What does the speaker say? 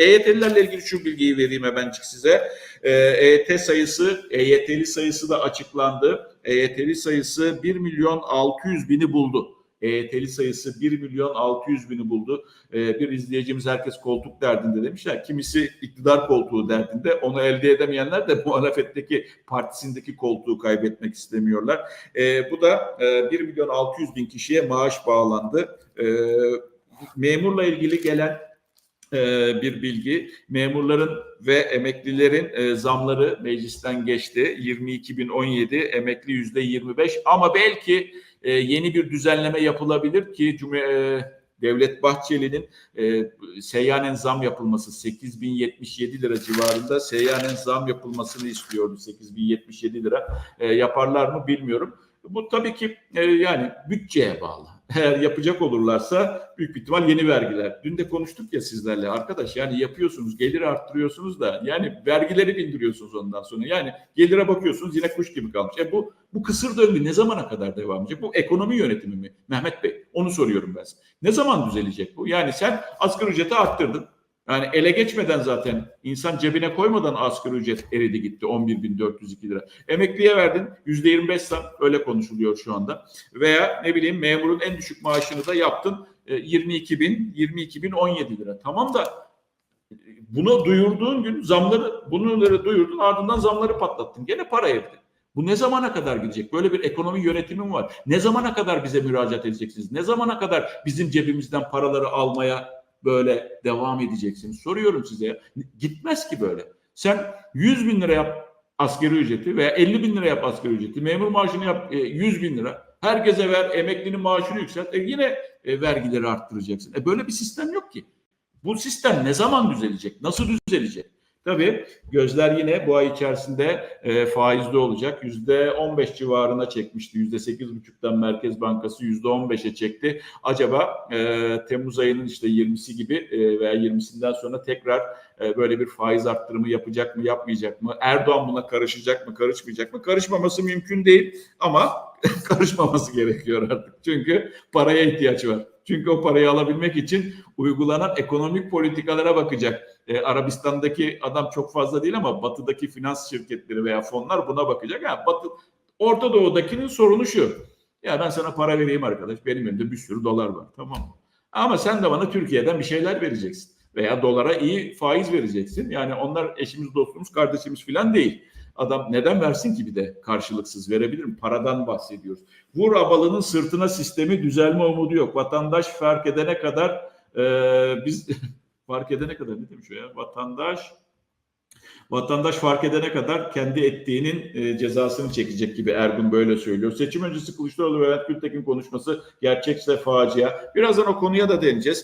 EYT'lilerle ilgili şu bilgiyi vereyim hemencik size. Ee, EYT sayısı, EYT'li sayısı da açıklandı. EYT'li sayısı 1 milyon 600 bini buldu. EYT'li sayısı 1 milyon 600 bini buldu. Ee, bir izleyicimiz herkes koltuk derdinde demişler. Kimisi iktidar koltuğu derdinde. Onu elde edemeyenler de muhalefetteki partisindeki koltuğu kaybetmek istemiyorlar. Ee, bu da e, 1 milyon 600 bin kişiye maaş bağlandı. Ee, memurla ilgili gelen e, bir bilgi. Memurların ve emeklilerin e, zamları meclisten geçti. 22.017 emekli yüzde 25 ama belki e, yeni bir düzenleme yapılabilir ki e, Devlet Bahçeli'nin e, seyyanen zam yapılması 8077 lira civarında seyyanen zam yapılmasını istiyordu 8077 lira E, yaparlar mı bilmiyorum. Bu tabii ki e, yani bütçeye bağlı. Eğer yapacak olurlarsa büyük bir ihtimal yeni vergiler. Dün de konuştuk ya sizlerle arkadaş yani yapıyorsunuz gelir arttırıyorsunuz da yani vergileri bindiriyorsunuz ondan sonra. Yani gelire bakıyorsunuz yine kuş gibi kalmış. E bu bu kısır döngü ne zamana kadar devam edecek? Bu ekonomi yönetimi mi? Mehmet Bey onu soruyorum ben size. Ne zaman düzelecek bu? Yani sen asgari ücreti arttırdın. Yani ele geçmeden zaten insan cebine koymadan asgari ücret eridi gitti 11.402 lira. Emekliye verdin %25 zam öyle konuşuluyor şu anda. Veya ne bileyim memurun en düşük maaşını da yaptın e, 22.000 22.017 lira. Tamam da e, bunu duyurduğun gün zamları bunları duyurdun ardından zamları patlattın. Gene para evde. Bu ne zamana kadar gidecek? Böyle bir ekonomi yönetimi mi var? Ne zamana kadar bize müracaat edeceksiniz? Ne zamana kadar bizim cebimizden paraları almaya böyle devam edeceksiniz? Soruyorum size. Gitmez ki böyle. Sen 100 bin lira yap asgari ücreti veya 50 bin lira yap asgari ücreti. Memur maaşını yap e, 100 bin lira. Herkese ver, emeklinin maaşını yükselt. E, yine e, vergileri arttıracaksın. E, böyle bir sistem yok ki. Bu sistem ne zaman düzelecek? Nasıl düzelecek? Tabii gözler yine bu ay içerisinde e, faizli olacak. Yüzde 15 civarına çekmişti. Yüzde 8,5'tan Merkez Bankası yüzde 15'e çekti. Acaba e, Temmuz ayının işte 20'si gibi e, veya 20'sinden sonra tekrar e, böyle bir faiz arttırımı yapacak mı, yapmayacak mı? Erdoğan buna karışacak mı, karışmayacak mı? Karışmaması mümkün değil ama karışmaması gerekiyor artık. Çünkü paraya ihtiyaç var. Çünkü o parayı alabilmek için uygulanan ekonomik politikalara bakacak. Ee, Arabistan'daki adam çok fazla değil ama batıdaki finans şirketleri veya fonlar buna bakacak. Yani batı, Orta Doğu'dakinin sorunu şu. Ya ben sana para vereyim arkadaş. Benim elimde bir sürü dolar var. Tamam mı? Ama sen de bana Türkiye'den bir şeyler vereceksin. Veya dolara iyi faiz vereceksin. Yani onlar eşimiz, dostumuz, kardeşimiz falan değil. Adam neden versin ki bir de karşılıksız verebilir mi? Paradan bahsediyoruz. Vur abalının sırtına sistemi düzelme umudu yok. Vatandaş fark edene kadar e, biz fark edene kadar ne demiş o ya? Vatandaş vatandaş fark edene kadar kendi ettiğinin e, cezasını çekecek gibi Ergun böyle söylüyor. Seçim öncesi Kılıçdaroğlu ve Levent Gültekin konuşması gerçekse facia. Birazdan o konuya da değineceğiz.